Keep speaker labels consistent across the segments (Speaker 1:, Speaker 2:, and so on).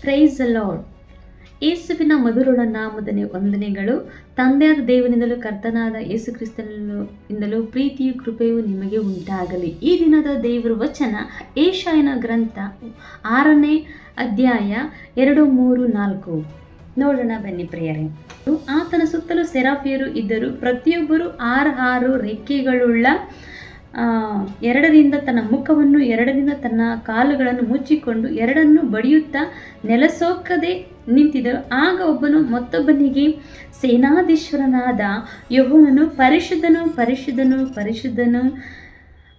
Speaker 1: Price lord ಯೇಸುವಿನ ಮಧುರಳ ನಾಮದ ವಂದನೆಗಳು. ತಂದೆಯಾದ ದೇವನಿಂದಲೂ ಕರ್ತನಾದ ಯೇಸು ಕ್ರಿಸ್ತನಿಂದಲೂ ಪ್ರೀತಿಯು ಕೃಪೆಯು ನಿಮಗೆ ಉಂಟಾಗಲಿ. ಈ ದಿನದ ದೇವರ ವಚನ ಏಷಾಯನ ಗ್ರಂಥ ಆರನೇ ಅಧ್ಯಾಯ ಎರಡು ಮೂರು ನಾಲ್ಕು. ನೋಡೋಣ ಬನ್ನಿ ಪ್ರಿಯರೇ. ಆತನ ಸುತ್ತಲೂ ಸೆರಾಫಿಯರು ಇದ್ದರು. ಪ್ರತಿಯೊಬ್ಬರು ಆರು ಆರು ರೆಕ್ಕೆಗಳುಳ್ಳ ಎರಡರಿಂದ ತನ್ನ ಮುಖವನ್ನು, ಎರಡರಿಂದ ತನ್ನ ಕಾಲುಗಳನ್ನು ಮುಚ್ಚಿಕೊಂಡು ಎರಡನ್ನು ಬಡಿಯುತ್ತಾ ನೆಲಸೋಕದೆ ನಿಂತಿದ್ದರು. ಆಗ ಒಬ್ಬನು ಮತ್ತೊಬ್ಬನಿಗೆ, ಸೇನಾಧೀಶ್ವರನಾದ ಯೆಹೋವನು ಪರಿಶುದ್ಧನು ಪರಿಶುದ್ಧನು ಪರಿಶುದ್ಧನು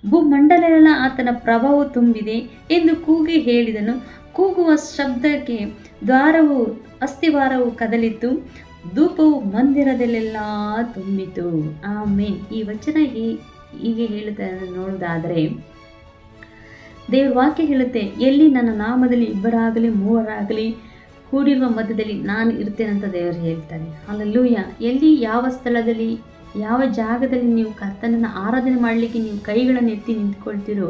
Speaker 1: ಭೂಮಂಡಲೆಲ್ಲ ಆತನ ಪ್ರಭಾವ ತುಂಬಿದೆ ಎಂದು ಕೂಗಿ ಹೇಳಿದನು. ಕೂಗುವ ಶಬ್ದಕ್ಕೆ ದ್ವಾರವು ಅಸ್ಥಿವಾರವು ಕದಲಿತು ಧೂಪವು ಮಂದಿರದಲ್ಲೆಲ್ಲ ತುಂಬಿತು. ಆಮೇನ್. ಈ ವಚನ ಹೀಗೆ ಹೇಳುತ್ತ ನೋಡೋದಾದರೆ ದೇವ್ರ ವಾಕ್ಯ ಹೇಳುತ್ತೆ, ಎಲ್ಲಿ ನನ್ನ ನಾಮದಲ್ಲಿ ಇಬ್ಬರಾಗಲಿ, ಮೂವರಾಗಲಿ ಕೂಡಿರುವ ಮಧ್ಯದಲ್ಲಿ ನಾನು ಇರ್ತೇನೆ ಅಂತ ದೇವರು ಹೇಳ್ತಾನೆ. ಅಲ್ಲೂಯ ಎಲ್ಲಿ ಯಾವ ಸ್ಥಳದಲ್ಲಿ ಯಾವ ಜಾಗದಲ್ಲಿ ನೀವು ಕರ್ತನನ್ನು ಆರಾಧನೆ ಮಾಡಲಿಕ್ಕೆ ನೀವು ಕೈಗಳನ್ನು ಎತ್ತಿ ನಿಂತ್ಕೊಳ್ತೀರೋ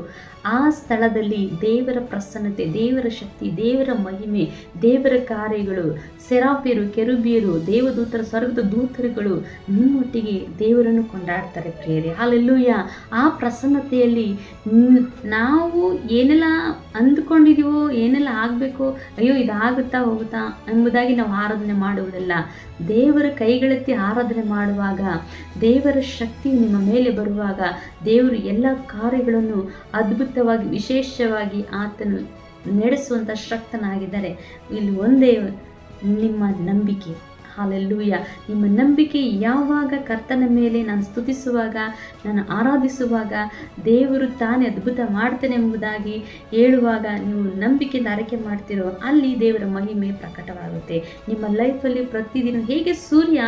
Speaker 1: ಆ ಸ್ಥಳದಲ್ಲಿ ದೇವರ ಪ್ರಸನ್ನತೆ, ದೇವರ ಶಕ್ತಿ, ದೇವರ ಮಹಿಮೆ, ದೇವರ ಕಾರ್ಯಗಳು ಸೆರಾಪಿಯರು ಕೆರುಬಿಯರು ದೇವದೂತರ, ಸ್ವರ್ಗದ ದೂತರುಗಳು ನಿಮ್ಮೊಟ್ಟಿಗೆ ದೇವರನ್ನು ಕೊಂಡಾಡ್ತಾರೆ ಪ್ರಿಯರೇ. ಹಾಲೆಲ್ಲೂಯ. ಆ ಪ್ರಸನ್ನತೆಯಲ್ಲಿ ನಾವು ಏನೆಲ್ಲ ಅಂದುಕೊಂಡಿದೀವೋ, ಏನೆಲ್ಲ ಆಗಬೇಕು, ಅಯ್ಯೋ, ಇದಾಗುತ್ತಾ ಹೋಗುತ್ತಾ ಎಂಬುದಾಗಿ ನಾವು ಆರಾಧನೆ ಮಾಡುವುದಲ್ಲ. ದೇವರ ಕೈಗಳೆತ್ತಿ ಆರಾಧನೆ ಮಾಡುವಾಗ, ದೇವರ ಶಕ್ತಿ ನಿಮ್ಮ ಮೇಲೆ ಬರುವಾಗ, ದೇವರು ಎಲ್ಲ ಕಾರ್ಯಗಳನ್ನು ಅದ್ಭುತವಾಗಿ, ವಿಶೇಷವಾಗಿ ಆತನು ನಡೆಸುವಂಥ ಶಕ್ತನಾಗಿದ್ದಾರೆ. ಇಲ್ಲಿ ಒಂದೇ ನಿಮ್ಮ ನಂಬಿಕೆ. ಹಾಲೆಲ್ಲೂಯ. ನಿಮ್ಮ ನಂಬಿಕೆ ಯಾವಾಗ ಕರ್ತನ ಮೇಲೆ ನಾನು ಸ್ತುತಿಸುವಾಗ, ನಾನು ಆರಾಧಿಸುವಾಗ, ದೇವರು ತಾನೇ ಅದ್ಭುತ ಮಾಡ್ತೇನೆ ಎಂಬುದಾಗಿ ಹೇಳುವಾಗ ನೀವು ನಂಬಿಕೆಯಿಂದ ಆರೈಕೆ ಮಾಡ್ತಿರೋ, ಅಲ್ಲಿ ದೇವರ ಮಹಿಮೆ ಪ್ರಕಟವಾಗುತ್ತೆ. ನಿಮ್ಮ ಲೈಫಲ್ಲಿ ಪ್ರತಿದಿನ ಹೇಗೆ ಸೂರ್ಯ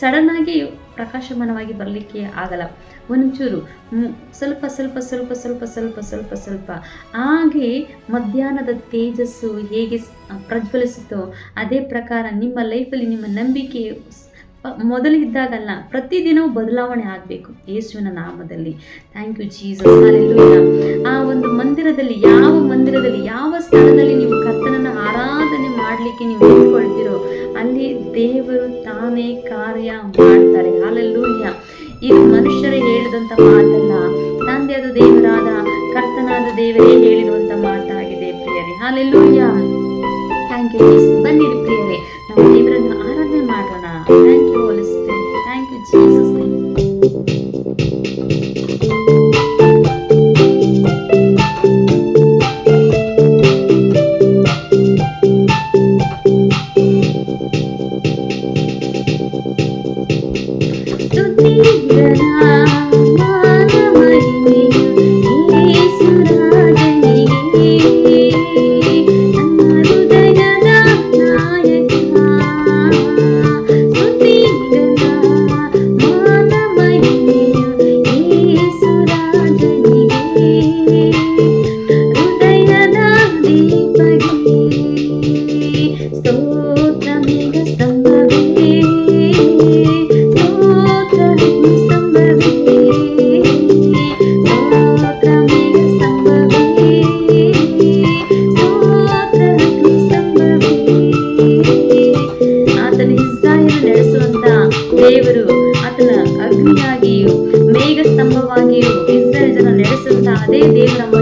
Speaker 1: ಸಡನ್ನಾಗಿ ಪ್ರಕಾಶಮಾನವಾಗಿ ಬರಲಿಕ್ಕೆ ಆಗಲ್ಲ. ಒಂಚೂರು ಸ್ವಲ್ಪ ಸ್ವಲ್ಪ ಸ್ವಲ್ಪ ಸ್ವಲ್ಪ ಸ್ವಲ್ಪ ಸ್ವಲ್ಪ ಸ್ವಲ್ಪ. ಹಾಗೆ ಮಧ್ಯಾಹ್ನದ ತೇಜಸ್ಸು ಹೇಗೆ ಪ್ರಜ್ವಲಿಸುತ್ತೋ ಅದೇ ಪ್ರಕಾರ ನಿಮ್ಮ ಲೈಫಲ್ಲಿ ನಿಮ್ಮ ನಂಬಿಕೆ ಮೊದಲಿದ್ದಾಗಲ್ಲ ಪ್ರತಿದಿನವೂ ಬದಲಾವಣೆ ಆಗಬೇಕು ಯೇಸುವಿನ ನಾಮದಲ್ಲಿ. ಥ್ಯಾಂಕ್ ಯು ಜೀಸಸ್ ಆ ಒಂದು ಮಂದಿರದಲ್ಲಿ, ಯಾವ ಮಂದಿರದಲ್ಲಿ, ಯಾವ ಸ್ಥಳದಲ್ಲಿ ನೀವು ಕರ್ತನನ್ನು ಆರಾಧನೆ ಮಾಡಲಿಕ್ಕೆ ನೀವು ನಿಂತ್ಕೊಳ್ತೀರೋ ಅಲ್ಲಿ ದೇವರು ತಾನೇ ಕಾರ್ಯ ಮಾಡ್ತಾರೆ. ಅಲ್ಲೆಲ್ಲೂಯ್ಯ ಇದು ಮನುಷ್ಯರೇ ಹೇಳಿದಂಥ ಮಾತಲ್ಲ ತಂದೆಯಾದ ದೇವರಾದ ಕರ್ತನಾದ ದೇವರೇ ಹೇಳಿರುವಂಥ ಮಾತಾಗಿದೆ ಪ್ರಿಯರೇ. ಹಾಲೆಲ್ಲೂಯ್ಯ. ಥ್ಯಾಂಕ್ ಯು ಬನ್ನಿರಿ ಪ್ರಿಯರೇ. ನಾವು ದೇವರನ್ನು ಆರಾಧನೆ ಮಾಡೋಣ. ಥ್ಯಾಂಕ್ ಯು ದೇವರು ಆತನ ಅಗ್ನಿಯಾಗಿಯೂ ಮೇಘ ಸ್ತಂಭವಾಗಿಯೂ ಇಸ್ರಾಯೇಲ್ ಜನ ನಡೆಸುವಂತ ಅದೇ ದೇವರ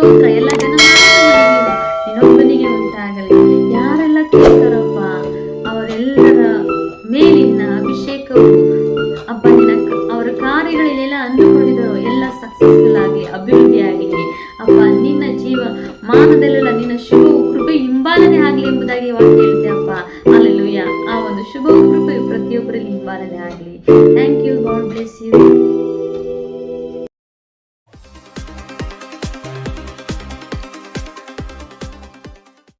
Speaker 1: ಸ್ತೋತ್ರ, ಎಲ್ಲ ಜನ ಇನ್ನೊಬ್ಬನಿಗೆ ಉಂಟಾಗಲಿ. ಯಾರೆಲ್ಲ ಕೇಳ್ತಾರಪ್ಪ, ಅವರೆಲ್ಲರ ಮೇಲಿನ ಅಭಿಷೇಕವು ಅಪ್ಪನಿನ ಅವರ ಕಾರ್ಯಗಳಲ್ಲೆಲ್ಲ ಅಂದುಕೊಂಡಿದ್ರು ಎಲ್ಲ ಸಕ್ಸಸ್ಫುಲ್ ಆಗಿ ಅಭಿವೃದ್ಧಿ ಆಗಿದೆ ಅಪ್ಪ, ನಿನ್ನ ಜೀವ ಮಾನದಲ್ಲೆಲ್ಲ ನಿನ್ನ ಶುಭ ಕೃಪೆ ಹಿಂಬಾಲನೆ ಆಗಲಿ ಎಂಬುದಾಗಿ ಇವಾಗ ಹೇಳ್ತೆ ಅಪ್ಪ. ಅಲ್ಲೆಲ್ಲೂಯ್ಯ ಆ ಒಂದು ಶುಭ ಕೃಪೆ ಪ್ರತಿಯೊಬ್ಬರಲ್ಲಿ ಹಿಂಬಾಲನೆ ಆಗಲಿ. Thank you God bless you